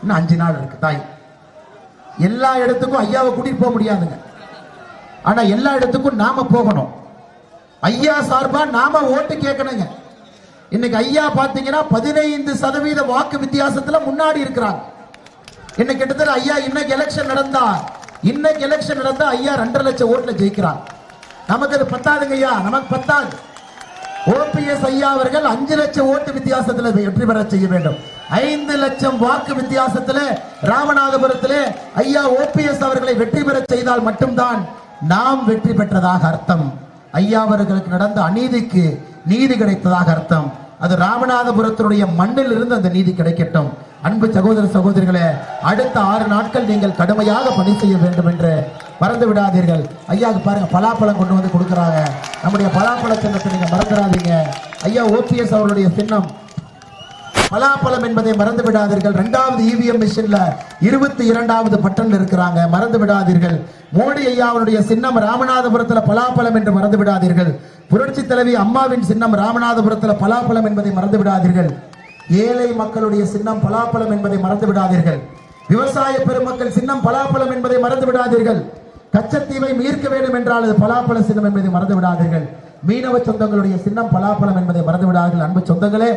இன்னும் அஞ்சு நாள் இருக்கு தாய். எல்லா இடத்துக்கும் ஐயாவை கூட்டிட்டு போக முடியாதுங்க. ஆனா எல்லா இடத்துக்கும் நாம போகணும். ஐயா சார்பா நாம ஓட்டு கேட்கணுங்க. இன்னைக்கு ஐயா பாத்தீங்கன்னா பதினைந்து சதவீத வாக்கு வித்தியாசத்துல முன்னாடி இருக்கிறாங்க. இன்னைக்கு கிட்டத்தட்ட ஐயா இன்னைக்கு எலெக்ஷன் நடந்தா இன்னைக்கு எலெக்ஷன் நடந்தா ஐயா ரெண்டரை லட்சம் ஓட்டுல ஜெயிக்கிறாங்க. நமக்கு அது பத்தாதுங்க ஐயா நமக்கு பத்தாது. ஓபிஎஸ் ஐயா அவர்கள் அஞ்சு லட்சம் ஓட்டு வித்தியாசத்தில் வெற்றி பெற செய்ய வேண்டும். ஐந்து லட்சம் வாக்கு வித்தியாசத்தில் ராமநாதபுரத்தில் ஐயா ஓபிஎஸ் அவர்களை வெற்றி பெற செய்தால் மட்டும்தான் நாம் வெற்றி பெற்றதாக அர்த்தம். ஐயா அவர்களுக்கு நடந்த அநீதிக்கு நீதி கிடைத்ததாக அர்த்தம். அது ராமநாதபுரத்தினுடைய மண்ணில் இருந்து அந்த நீதி கிடைக்கட்டும். அன்பு சகோதர சகோதரிகளே அடுத்த ஆறு நாட்கள் நீங்கள் கடுமையாக பணி செய்ய வேண்டும் என்று மறந்து விடாதீர்கள். ஐயாவுக்கு பாருங்க பலாப்பழம் கொண்டு வந்து கொடுக்குறாங்க. நம்முடைய பலாப்பழ சின்னத்தை நீங்க மறந்துடாதீங்க. ஐயா ஓபிஎஸ் அவருடைய சின்னம் பலாப்பழம் என்பதை மறந்து விடாதீர்கள். இரண்டாவது இவிஎம் மிஷின்ல இருபத்தி இரண்டாவது பட்டன் இருக்கிறாங்க. மறந்து விடாதீர்கள். மோடி ஐயாவுடைய சின்னம் ராமநாதபுரத்துல பலாப்பழம் என்று மறந்து விடாதீர்கள். புரட்சி தலைவி அம்மாவின் சின்னம் ராமநாதபுரத்துல பலாப்பழம் என்பதை மறந்து விடாதீர்கள். ஏழை மக்களுடைய சின்னம் பலாப்பழம் என்பதை மறந்து விடாதீர்கள். விவசாய பெருமக்கள் சின்னம் பலாப்பழம் என்பதை மறந்து விடாதீர்கள். கச்சத்தீவை மீட்க வேண்டும் என்றால் அது பலாப்பழ சின்னம் என்பதை மறந்து விடாதீர்கள். மீனவ சொந்தங்களுடைய சின்னம் பலாப்பழம் என்பதை மறந்து விடாதீர்கள். அன்பு சொந்தங்களே